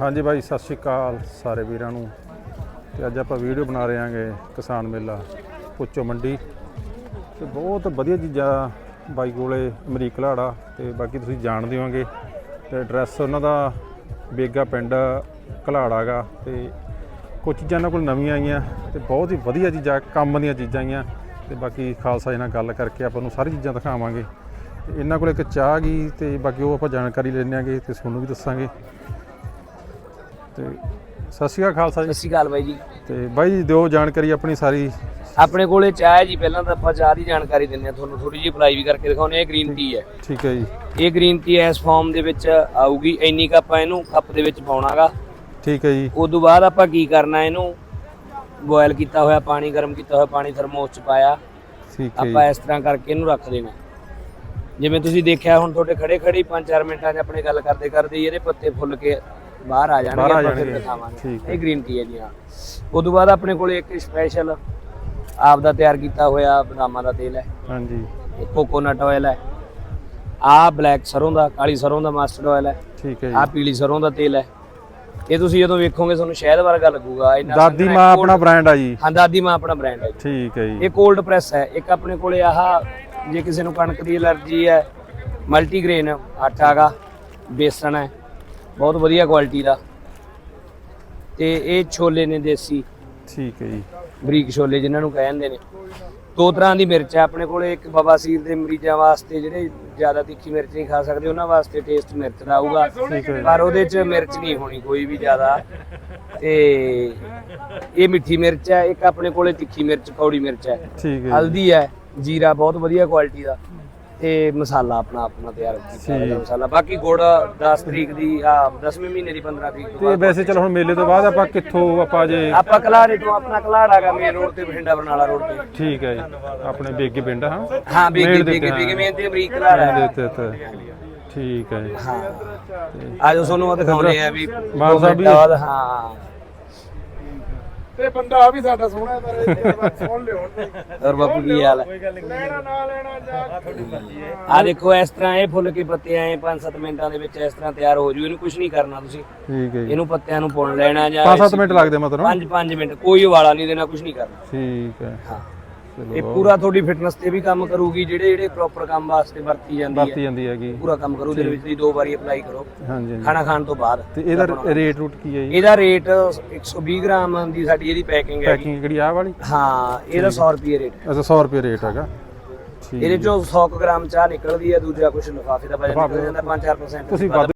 ਹਾਂਜੀ ਭਾਈ, ਸਤਿ ਸ਼੍ਰੀ ਅਕਾਲ ਸਾਰੇ ਵੀਰਾਂ ਨੂੰ। ਤੇ ਅੱਜ ਆਪਾਂ ਵੀਡੀਓ ਬਣਾ ਰਹੇ ਹਾਂਗੇ ਕਿਸਾਨ ਮੇਲਾ ਪੁੱਚੋ ਮੰਡੀ। ਤੇ ਬਹੁਤ ਵਧੀਆ ਚੀਜ਼ਾਂ ਬਾਈ ਕੋਲੇ, ਅਮਰੀਕ ਲਾੜਾ ਤੇ ਬਾਕੀ ਤੁਸੀਂ ਜਾਣਦੇ ਹੋਗੇ ਤੇ ਐਡਰੈਸ ਉਹਨਾਂ ਦਾ ਬੇਗਾ ਪਿੰਡ ਘਲਾੜਾ ਗਾ ਤੇ ਕੁਝ ਚੀਜ਼ਾਂ ਇਹਨਾਂ ਕੋਲ ਨਵੀਆਂ ਆਈਆਂ ਤੇ ਬਹੁਤ ਹੀ ਵਧੀਆ ਚੀਜ਼ਾਂ, ਕੰਮ ਦੀਆਂ ਚੀਜ਼ਾਂ ਆਈਆਂ। ਤੇ ਬਾਕੀ ਖਾਲਸਾ ਜੀ ਨਾਲ ਗੱਲ ਕਰਕੇ ਆਪਾਂ ਨੂੰ ਸਾਰੀ ਚੀਜ਼ਾਂ ਦਿਖਾਵਾਂਗੇ। ਇਹਨਾਂ ਕੋਲ ਇੱਕ ਚਾਹ ਗਈ ਤੇ ਬਾਕੀ ਉਹ ਆਪਾਂ ਜਾਣਕਾਰੀ ਲੈਣੇ ਆਂਗੇ ਤੇ ਤੁਹਾਨੂੰ ਵੀ ਦੱਸਾਂਗੇ। ਤੇ ਸਤਿ ਸ਼੍ਰੀ ਅਕਾਲ ਖਾਲਸਾ ਸਤਿ ਜੀ ਸ਼੍ਰੀ ਅਕਾਲ ਬਾਈ ਜੀ। ਤੇ ਬਾਈ ਜੀ ਦਿਓ ਜਾਣਕਾਰੀ ਆਪਣੀ ਸਾਰੀ। ਆਪਣੇ ਕੋਲੇ ਚਾਹ ਹੈ ਜੀ ਪਹਿਲਾਂ ਤਾਂ ਆਪਾਂ ਚਾਹ ਦੀ ਜਾਣਕਾਰੀ ਦਿੰਦੇ ਆ ਤੁਹਾਨੂੰ ਥੋੜੀ ਜਿਹੀ ਅਪਲਾਈ ਵੀ ਕਰਕੇ ਦਿਖਾਉਣੇ ਆ ਗ੍ਰੀਨ ਟੀ ਹੈ। ਠੀਕ ਹੈ ਜੀ। ਇਹ ਗ੍ਰੀਨ ਟੀ ਇਸ ਫਾਰਮ ਦੇ ਵਿੱਚ ਆਊਗੀ ਇੰਨੀ ਕੱਪ ਆਪਾਂ ਇਹਨੂੰ ਕੱਪ ਦੇ ਵਿੱਚ ਪਾਉਣਾਗਾ। ਠੀਕ ਹੈ ਜੀ। ਉਸ ਤੋਂ ਬਾਅਦ ਆਪਾਂ ਕੀ ਕਰਨਾ ਇਹਨੂੰ ਬੋਇਲ ਕੀਤਾ ਹੋਇਆ ਪਾਣੀ ਗਰਮ ਕੀਤਾ ਹੋਇਆ ਪਾਣੀ ਥਰਮੋਸ ਚ ਪਾਇਆ। ਠੀਕ ਹੈ ਆਪਾਂ ਜੀ। ਇਸ ਤਰ੍ਹਾਂ ਕਰਕੇ ਇਹਨੂੰ ਰੱਖ ਦੇਣਾ। ਜਿਵੇਂ ਤੁਸੀਂ ਦੇਖਿਆ ਹੁਣ ਤੁਹਾਡੇ ਖੜੇ ਖੜੇ 5-4 ਮਿੰਟਾਂ 'ਚ ਆਪਣੇ ਗੱਲ ਕਰਦੇ ਕਰਦੇ ਹੀ ਇਹਦੇ ਪੱਤੇ ਫੁੱਲ ਕੇ ਬਾਹਰ ਆ ਜਾਣਗੇ ਬਾਹਰ ਆ ਆਪਾਂ ਫਿਰ ਜਾਣਗੇ। ਦਿਖਾਵਾਂਗੇ। ਠੀਕ ਹੈ। ਇਹ ਗ੍ਰੀਨ ਟੀ ਹੈ ਜੀ ਹਾਂ। ਤੋਂ ਬਾਅਦ ਆਪਣੇ ਕੋਲੇ ਇੱਕ ਸਪੈਸ਼ਲ ਆਪ ਦਾ ਤਿਆਰ ਕੀਤਾ ਹੋਇਆ ਬਦਾਮਾਂ ਦਾ ਤੇਲ ਹੈ। ਹਾਂਜੀ। ਕੋਕੋਨਟ ਆਇਲ ਹੈ। ਆਹ ਬਲੈਕ ਸਰੋਂ ਦਾ ਕਾਲੀ ਸਰੋਂ ਦਾ ਮਸਟਰਡ ਆਇਲ ਹੈ। ਠੀਕ ਹੈ ਜੀ। ਪੀਲੀ ਸਰੋਂ ਦਾ ਤੇਲ ਹੈ। ਇਹ ਤੁਸੀਂ ਜਦੋਂ ਵੇਖੋਗੇ ਤੁਹਾਨੂੰ ਸ਼ਹਿਦ ਵਰਗਾ ਲੱਗੂਗਾ। ਇਹਨਾਂ ਦਾਦੀ ਸੰਘਣਾ ਮਾਂ cold- ਆਪਣਾ ਬ੍ਰਾਂਡ ਆ ਜੀ। ਹਾਂ ਦਾਦੀ ਮਾਂ ਆਪਣਾ ਬ੍ਰਾਂਡ ਹੈ ਜੀ। ਠੀਕ ਹੈ ਜੀ। ਇਹ ਕੋਲਡ ਪ੍ਰੈਸ ਹੈ। ਇੱਕ ਆਪਣੇ ਕੋਲੇ ਆਹ ਜੇ ਕਿਸੇ ਨੂੰ ਕਣਕ ਦੀ ਐਲਰਜੀ ਹੈ ਮਲਟੀਗ੍ਰੇਨ ਆਟਾ ਗਾ ਬੇਸਣ ਹੈ। ਬਹੁਤ ਵਧੀਆ ਕੁਆਲਿਟੀ ਦਾ। ਤੇ ਇਹ ਛੋਲੇ ਨੇ ਦੇਸੀ। ਠੀਕ ਹੈ ਜੀ। ਬਰੀਕ ਛੋਲੇ ਜਿਨ੍ਹਾਂ ਨੂੰ ਕਹਿੰਦੇ ਨੇ। ਦੋ ਤਰ੍ਹਾਂ ਦੀ ਮਿਰਚ ਹੈ। ਆਪਣੇ ਕੋਲੇ ਇੱਕ ਬਵਾਸੀਰ ਦੇ ਮਰੀਜ਼ਾਂ ਵਾਸਤੇ ਜਿਹੜੇ ਜ਼ਿਆਦਾ ਤਿੱਖੀ ਮਿਰਚ ਨਹੀਂ ਖਾ ਸਕਦੇ ਉਹਨਾਂ ਵਾਸਤੇ ਟੇਸਟ ਮਿਰਚ ਦਾ ਆਊਗਾ। ਪਰ ਉਹਦੇ 'ਚ ਮਿਰਚ ਨਹੀਂ ਹੋਣੀ ਕੋਈ ਵੀ ਜ਼ਿਆਦਾ। ਤੇ ਇਹ ਮਿੱਠੀ ਮਿਰਚ ਹੈ। ਇੱਕ ਆਪਣੇ ਕੋਲੇ ਤਿੱਖੀ ਮਿਰਚ ਕੌੜੀ ਮਿਰਚ ਹੈ। ਠੀਕ ਹੈ ਜੀ। ਹਲਦੀ ਹੈ। ਜੀਰਾ ਬਹੁਤ ਵਧੀਆ ਕੁਆਲਿਟੀ ਦਾ। ਤੇ ਮਸਾਲਾ ਆਪਣਾ ਆਪਣਾ ਤਿਆਰ ਕੀਤਾ। ਮਸਾਲਾ। ਬਾਕੀ ਗੁੜ 10 ਤਰੀਕ ਦੀ ਆ 10ਵੇਂ ਮਹੀਨੇ ਦੀ 15 ਤਰੀਕ ਤੋਂ ਤੇ ਬਾਅਦ ਵੈਸੇ ਚਲੋ ਹੁਣ ਮੇਲੇ ਤੋਂ ਬਾਅਦ ਆਪਾਂ ਕਿੱਥੋਂ ਆਪਾਂ ਜੇ ਆਪਾਂ ਕਲਾੜੇ ਤੋਂ ਆਪਣਾ ਕਲਾੜਾ ਹੈਗਾ ਮੇਨ ਰੋਡ ਤੇ ਬਠਿੰਡਾ ਬਰਨਾਲਾ ਰੋਡ ਤੇ। ਠੀਕ ਹੈ ਜੀ। ਆਪਣੇ ਬੇਗੇ ਪਿੰਡ ਹਾਂ? ਹਾਂ ਬੇਗੇ ਬੇਗੇ ਬੇਗੇ। ਮੇਨ ਤੇ ਅਮਰੀਕ ਕਲਾੜਾ ਦੇ ਉੱਤੇ ਉੱਤੇ ਠੀਕ ਹੈ ਜੀ। ਹਾਂ। ਆਜੋ ਤੁਹਾਨੂੰ ਉਹ ਦਿਖਾਉਣੇ ਆ ਵੀ ਮਾਨ ਸਾਹਿਬ ਵੀ- ਹਾਂ। ਤੇ ਬੰਦਾ ਆ ਵੀ ਸਾਡਾ ਸੋਹਣਾ ਹੈ, ਪਰ ਇਹ ਸੁਣ ਲਿਓ ਔਰ ਬਾਪੂ ਕੀ ਹਾਲ ਹੈ? ਲੈਣਾ ਨਾ ਲੈਣਾ ਜਾ ਆ ਦੇਖੋ ਇਸ ਤਰ੍ਹਾਂ ਇਹ ਫੁੱਲ ਕੇ ਪੱਤੇ ਆਏ 5-7 ਮਿੰਟਾਂ ਦੇ ਵਿੱਚ ਇਸ ਤਰ੍ਹਾਂ ਤਿਆਰ ਹੋ ਜੂ। ਇਹਨੂੰ ਕੁਝ ਨਹੀਂ ਕਰਨਾ ਤੁਸੀਂ। ਠੀਕ ਹੈ ਜੀ। ਇਹਨੂੰ ਪੱਤਿਆਂ ਨੂੰ ਪੁਣ ਲੈਣਾ ਜਾਂ 5-7 ਮਿੰਟ ਲੱਗਦੇ ਮਤਲਬ। 5-5 ਮਿੰਟ ਕੋਈ ਉਵਾਲਾ ਨਹੀਂ ਦੇਣਾ ਕੁਝ ਨਹੀਂ ਕਰਨਾ। ਠੀਕ ਹੈ। ਹਾਂ। ਇਹ ਪੂਰਾ ਤੁਹਾਡੀ ਫਿਟਨੈਸ ਤੇ ਵੀ ਕੰਮ ਕਰੂਗੀ ਜਿਹੜੇ ਜਿਹੜੇ ਪ੍ਰੋਪਰ ਕੰਮ ਵਾਸਤੇ ਵਰਤੀ ਜਾਂਦੀ ਵਰਤੀ ਹੈ ਜਾਂਦੀ ਹੈਗੀ। ਪੂਰਾ ਕੰਮ ਕਰੂ ਦੇ ਵਿੱਚ ਤੁਸੀਂ ਦੋ ਵਾਰੀ ਅਪਲਾਈ ਕਰੋ। ਹਾਂਜੀ ਹਾਂਜੀ। ਖਾਣਾ ਖਾਣ ਤੋਂ ਬਾਅਦ ਤੇ ਇਹਦਾ ਰੇਟ ਰੂਟ ਕੀ ਹੈ ਜੀ? ਇਹਦਾ ਰੇਟ 120 ਗ੍ਰਾਮ ਦੀ ਸਾਡੀ ਇਹਦੀ ਪੈਕਿੰਗ ਹੈ ਪੈਕਿੰਗ ਕਿਹੜੀ ਆਹ ਵਾਲੀ? ਹਾਂ ਇਹਦਾ 100 ਰੁਪਏ ਰੇਟ ਹੈ। ਅੱਛਾ 100 ਰੁਪਏ ਰੇਟ ਹੈਗਾ। ਠੀਕ। ਇਹਦੇ ਚੋਂ 100 ਕੁ ਗ੍ਰਾਮ ਚਾਹ ਨਿਕਲਦੀ ਹੈ ਦੂਜਾ ਕੁਝ ਲਿਫਾਫੇ ਦਾ ਵਜਨ ਨਿਕਲ ਜਾਂਦਾ 5-4% ਤੁਸੀਂ ਵੱਧ